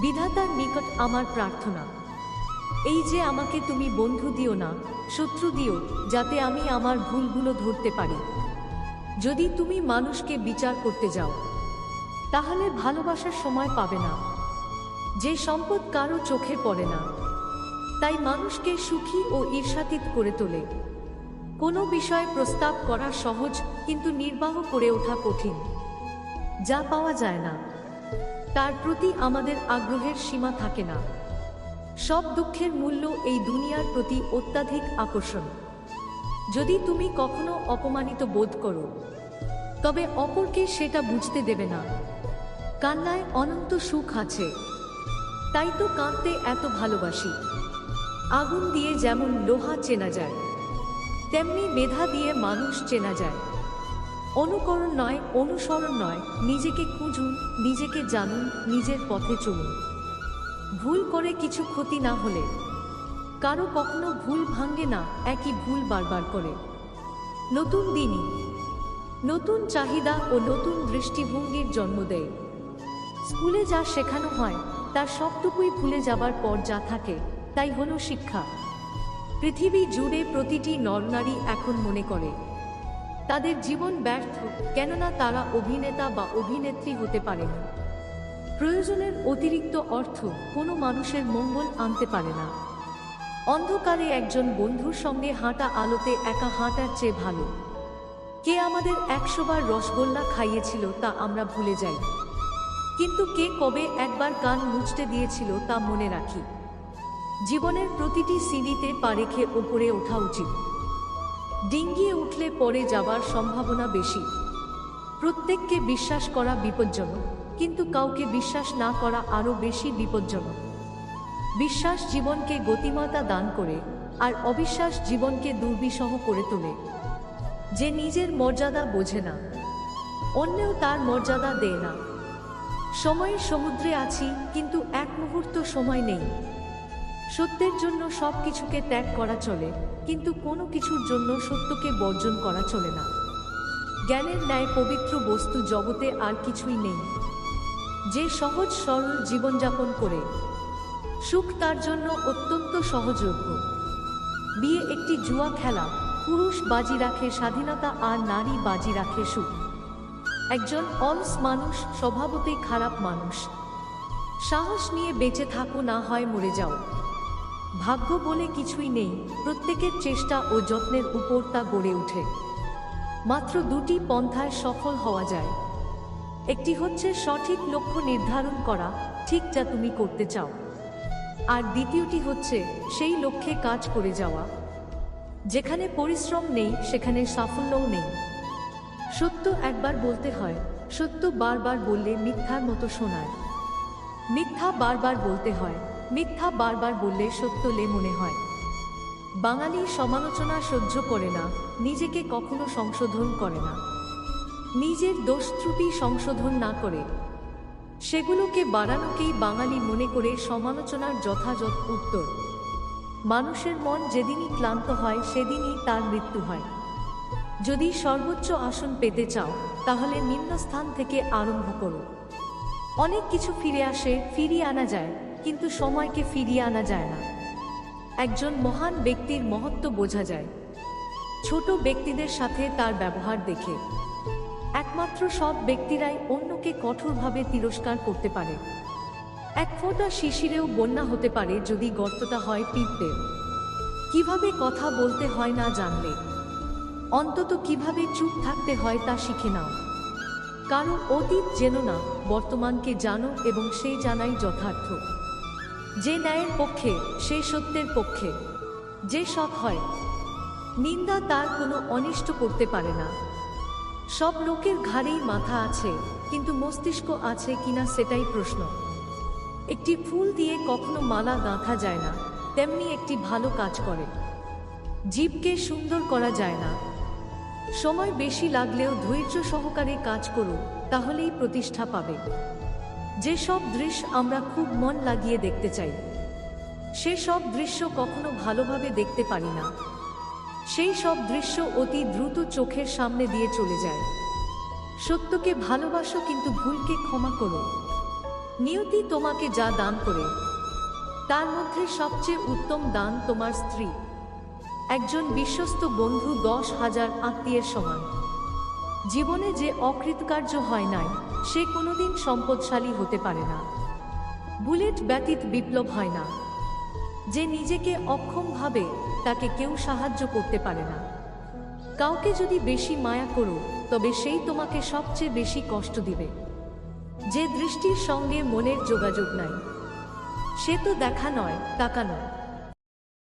বিধাতার নিকট আমার প্রার্থনা। এই যে আমাকে তুমি বন্ধু দিও না, শত্রু দিও, যাতে আমি আমার ভুলগুলো ধরতে পারি। যদি তুমি মানুষকে বিচার করতে যাও, তাহলে ভালোবাসার সময় পাবে না। যে সম্পদ কারও চোখে পড়ে না, তাই মানুষকে সুখী ও ঈর্ষাতীত করে তোলে। কোনো বিষয়ে প্রস্তাব করা সহজ, কিন্তু নির্বাহ করে ওঠা কঠিন। যা পাওয়া যায় না। তার প্রতি আমাদের আগ্রহের সীমা থাকে না। সব দুঃখের মূল্য এই দুনিয়ার প্রতি অত্যাধিক আকর্ষণ। যদি তুমি কখনো অপমানিত বোধ করো, তবে অপরকে সেটা বুঝতে দেবে না। কান্নায় অনন্ত সুখ আছে। তাই তো কাঁদতে এত ভালোবাসি। আগুন দিয়ে যেমন লোহা চেনা যায়, তেমনি মেধা দিয়ে মানুষ চেনা যায়। অনুকরণ নয়, অনুসরণ নয়। নিজেকে খুঁজুন, নিজেকে জানুন, নিজের পথে চলুন। ভুল করে কিছু ক্ষতি না হলে, কারও কখনো ভুল ভাঙ্গে না, একই ভুল বারবার করে। নতুন দিনই, নতুন চাহিদা ও নতুন দৃষ্টিভঙ্গির জন্ম দেয়। স্কুলে যা শেখানো হয়, তার সবটুকুই ভুলে যাবার পর যা থাকে, তাই হলো শিক্ষা। পৃথিবী জুড়ে প্রতিটি নরনারী এখন মনে করে। তাদের জীবন ব্যর্থ, কেননা তারা অভিনেতা বা অভিনেত্রী হতে পারে না। প্রয়োজনের অতিরিক্ত অর্থ কোনো মানুষের মঙ্গল আনতে পারে না। অন্ধকারে একজন বন্ধুর সঙ্গে হাঁটা আলোতে একা হাঁটার চেয়ে ভালো। কে আমাদের একশোবার রসগোল্লা খাইয়েছিল তা আমরা ভুলে যাই। কিন্তু কে কবে একবার কান মুচতে দিয়েছিল তা মনে রাখি। জীবনের প্রতিটি সিঁড়িতে পা রেখে ওপরে ওঠা উচিত। ডিঙ্গিয়ে উঠলে পরে যাবার সম্ভাবনা বেশি। প্রত্যেককে বিশ্বাস করা বিপজ্জনক, কিন্তু কাউকে বিশ্বাস না করা আরও বেশি বিপজ্জনক। বিশ্বাস জীবনকে গতিমতা দান করে, আর অবিশ্বাস জীবনকে দুর্বিষহ করে তোলে। যে নিজের মর্যাদা বোঝে না, অন্যেও তার মর্যাদা দেয় না। সময়ের সমুদ্রে আছি, কিন্তু এক মুহূর্ত সময় নেই। সত্যের জন্য সব কিছুকে ত্যাগ করা চলে, কিন্তু কোনো কিছুর জন্য সত্যকে বর্জন করা চলে না। জ্ঞানের ন্যায় পবিত্র বস্তু জগতে আর কিছুই নেই। যে সহজ সরল জীবনযাপন করে, সুখ তার জন্য অত্যন্ত সহযোগ্য। বিয়ে একটি জুয়া খেলা, পুরুষ বাজি রাখে স্বাধীনতা আর নারী বাজি রাখে সুখ। একজন অলস মানুষ স্বভাবতেই খারাপ মানুষ। সাহস নিয়ে বেঁচে থাকো না হয় মরে যাও। ভাগ্য বলে কিছুই নেই, প্রত্যেকের চেষ্টা ও যত্নের উপর তা গড়ে ওঠে। মাত্র দুটি পন্থায় সফল হওয়া যায়। একটি হচ্ছে সঠিক লক্ষ্য নির্ধারণ করা, ঠিক যা তুমি করতে চাও। আর দ্বিতীয়টি হচ্ছে সেই লক্ষ্যে কাজ করে যাওয়া। যেখানে পরিশ্রম নেই, সেখানে সাফল্যও নেই। সত্য একবার বলতে হয়, সত্য বারবার বললে মিথ্যার মতো শোনায়। মিথ্যা বারবার বলতে হয় মিথ্যা বারবার বললে সত্য লে মনে হয়। বাঙালি সমালোচনা সহ্য করে না, নিজেকে কখনো সংশোধন করে না। নিজের দোষ ত্রুটি সংশোধন না করে। সেগুলোকে বাড়ানোকেই বাঙালি মনে করে সমালোচনার যথাযথ উত্তর। মানুষের মন যেদিনই ক্লান্ত হয়, সেদিনই তার মৃত্যু হয়। যদি সর্বোচ্চ আসন পেতে চাও, তাহলে নিম্নস্থান থেকে আরম্ভ করো। অনেক কিছু ফিরে আসে, ফিরিয়ে আনা যায় কিন্তু সময়কে ফিরিয়ে আনা যায় না। একজন মহান ব্যক্তির মহত্ব বোঝা যায়। ছোট ব্যক্তিদের সাথে তার ব্যবহার দেখে। একমাত্র সব ব্যক্তিরাই অন্যকে কঠোরভাবে তিরস্কার করতে পারে। এক ফোঁটা শিশিরেও বন্যা হতে পারে যদি গর্তটা হয় পিঁপড়ে। কীভাবে কথা বলতে হয় না জানলে? অন্তত কীভাবে চুপ থাকতে হয় তা শিখে নাও। কারণ অতীত জেনো না, বর্তমানকে জানো এবং সেই জানাই যথার্থ। যে ন্যায়ের পক্ষে, সে সত্যের পক্ষে। যে সৎ হয়, নিন্দা তার কোনো অনিষ্ট করতে পারে না। সব লোকের ঘাড়েই মাথা আছে, কিন্তু মস্তিষ্ক আছে কিনা সেটাই প্রশ্ন। একটি ফুল দিয়ে কখনো মালা গাঁথা যায় না, তেমনি একটি ভালো কাজ করে। জীবকে সুন্দর করা যায় না। সময় বেশি লাগলেও ধৈর্য সহকারে কাজ করো তাহলেই প্রতিষ্ঠা পাবে। যেসব দৃশ্য আমরা খুব মন লাগিয়ে দেখতে চাই, সেসব দৃশ্য কখনো ভালোভাবে দেখতে পারি না। সেই সব দৃশ্য অতি দ্রুত চোখের সামনে দিয়ে চলে যায়। সত্যকে ভালোবাসো কিন্তু ভুলকে ক্ষমা করো। নিয়তি তোমাকে যা দান করে, তার মধ্যে সবচেয়ে উত্তম দান তোমার স্ত্রী। একজন বিশ্বস্ত বন্ধু দশ হাজার আত্মীয়ের সমান। জীবনে যে অকৃতকার্য হয় নাই, সে কোনোদিন সম্পদশালী হতে পারে না। বুলেট ব্যতীত বিপ্লব হয় না। যে নিজেকে অক্ষম ভাবে, তাকে কেউ সাহায্য করতে পারে না। কাউকে যদি বেশি মায়া করো, তবে সেই তোমাকে সবচেয়ে বেশি কষ্ট দিবে। যে দৃষ্টির সঙ্গে মনের যোগাযোগ নাই, সে তো দেখা নয় তাকানো